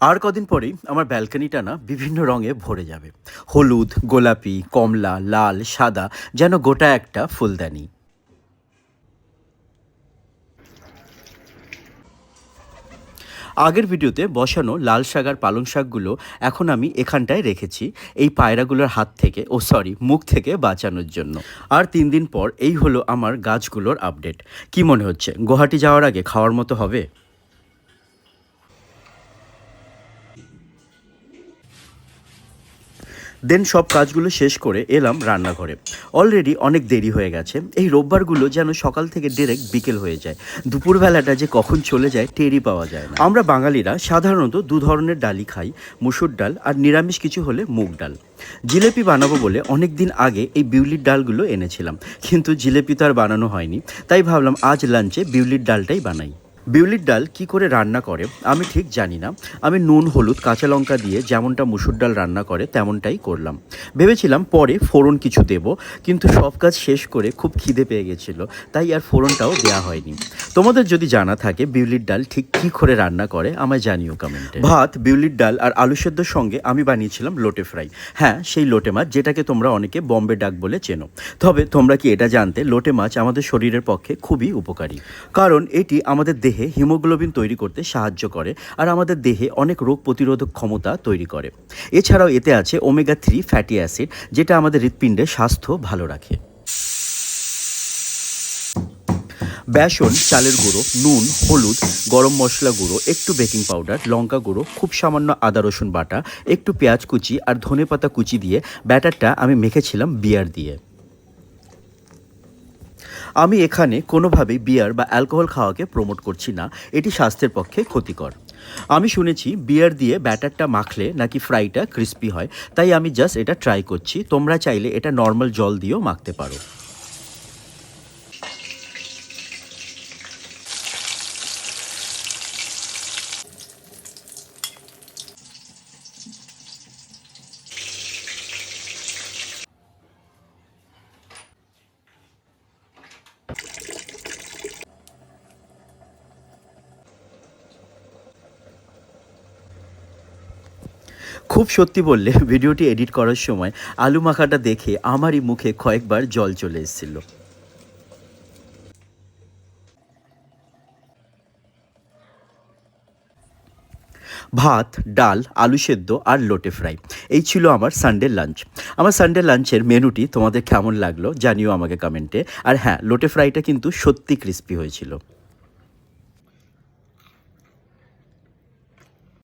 আর কদিন পরেই আমার ব্যালকনিটা না বিভিন্ন রঙে ভরে যাবে। হলুদ, গোলাপি, কমলা, লাল, সাদা, যেন গোটা একটা ফুলদানি। আগের ভিডিওতে বসানো লাল শাক পালং শাকগুলো এখন আমি এখানটায় রেখেছি, এই পায়রাগুলোর হাত থেকে, ও সরি, মুখ থেকে বাঁচানোর জন্য। আর তিন দিন পর এই হলো আমার গাছগুলোর আপডেট। কি মনে হচ্ছে? গুয়াহাটি যাওয়ার আগে খাওয়ার মতো হবে? দেন সব কাজগুলো শেষ করে এলাম রান্নাঘরে। অলরেডি অনেক দেরি হয়ে গেছে। এই রোববারগুলো যেন সকাল থেকে ডিরেক্ট বিকেল হয়ে যায়। দুপুরবেলাটা যে কখন চলে যায়, টেরই পাওয়া যায় না। আমরা বাঙালিরা সাধারণত দু ধরনের ডালই খাই, মুসুর ডাল আর নিরামিষ কিছু হলে মুগ ডাল। জিলেপি বানাবো বলে অনেক দিন আগে এই বিউলির ডালগুলো এনেছিলাম। কিন্তু জিলেপি তো আর বানানো হয়নি, তাই ভাবলাম আজ লাঞ্চে বিউলির ডালটাই বানাই। বিউলির ডাল কি করে রান্না করে, আমি ঠিক জানি না। আমি নুন, হলুদ, কাঁচা লঙ্কা দিয়ে যেমনটা মুসুর ডাল রান্না করে, তেমনটাই করলাম। ভেবেছিলাম পরে ফোড়ন কিছু দেব, কিন্তু সব কাজ শেষ করে খুব খিদে পেয়ে গেছিল, তাই আর ফোড়নটাও দেওয়া হয়নি। তোমাদের যদি জানা থাকে বিউলির ডাল ঠিক কি করে রান্না করে, আমায় জানিও কমেন্টে। ভাত, বিউলির ডাল আর আলু সেদ্ধর সঙ্গে আমি বানিয়েছিলাম লোটে ফ্রাই। হ্যাঁ সেই লোটে মাছ যেটাকে তোমরা অনেকে বম্বে ডাক বলে চেনো। তবে তোমরা কি এটা জানতে, লোটে মাছ আমাদের শরীরের পক্ষে খুবই উপকারী। কারণ এটি আমাদের দেহে হিমোগ্লোবিন তৈরি করতে সাহায্য করে আর আমাদের দেহে অনেক রোগ প্রতিরোধক ক্ষমতা তৈরি করে। এছাড়াও এতে আছে ওমেগা থ্রি ফ্যাটি অ্যাসিড যেটা আমাদের হৃৎপিণ্ডের স্বাস্থ্য ভালো রাখে। বেসন, চালের গুঁড়ো, নুন, হলুদ, গরম মশলা গুঁড়ো, একটু বেকিং পাউডার, লঙ্কা গুঁড়ো, খুব সামান্য আদা রসুন বাটা, একটু পেঁয়াজ কুচি আর ধনে পাতা কুচি দিয়ে ব্যাটারটা আমি মেখেছিলাম বিয়ার দিয়ে। আমি এখানে কোনোভাবে বিয়ার বা অ্যালকোহল খাওয়াকে প্রমোট করছি না। এটি স্বাস্থ্যের পক্ষে ক্ষতিকর। আমি শুনেছি বিয়ার দিয়ে ব্যাটারটা মাখলে নাকি ফ্রাইটা ক্রিস্পি হয়। তাই আমি জাস্ট এটা ট্রাই করছি। তোমরা চাইলে এটা নর্মাল জল দিয়েও মাখতে পারো। খুব সত্যি বললে, ভিডিওটি এডিট করার সময় আলু মাখাটা দেখে আমারই মুখে কয়েকবার জল চলে এসেছিল। ভাত, ডাল, আলু সেদ্ধ আর লোটে ফ্রাই, এই ছিল আমার সানডে লাঞ্চ আমার সানডে লাঞ্চের মেনুটি তোমাদের কেমন লাগল জানিও আমাকে কমেন্টে। আর হ্যাঁ লোটে ফ্রাইটা কিন্তু সত্যি ক্রিস্পি হয়েছিল।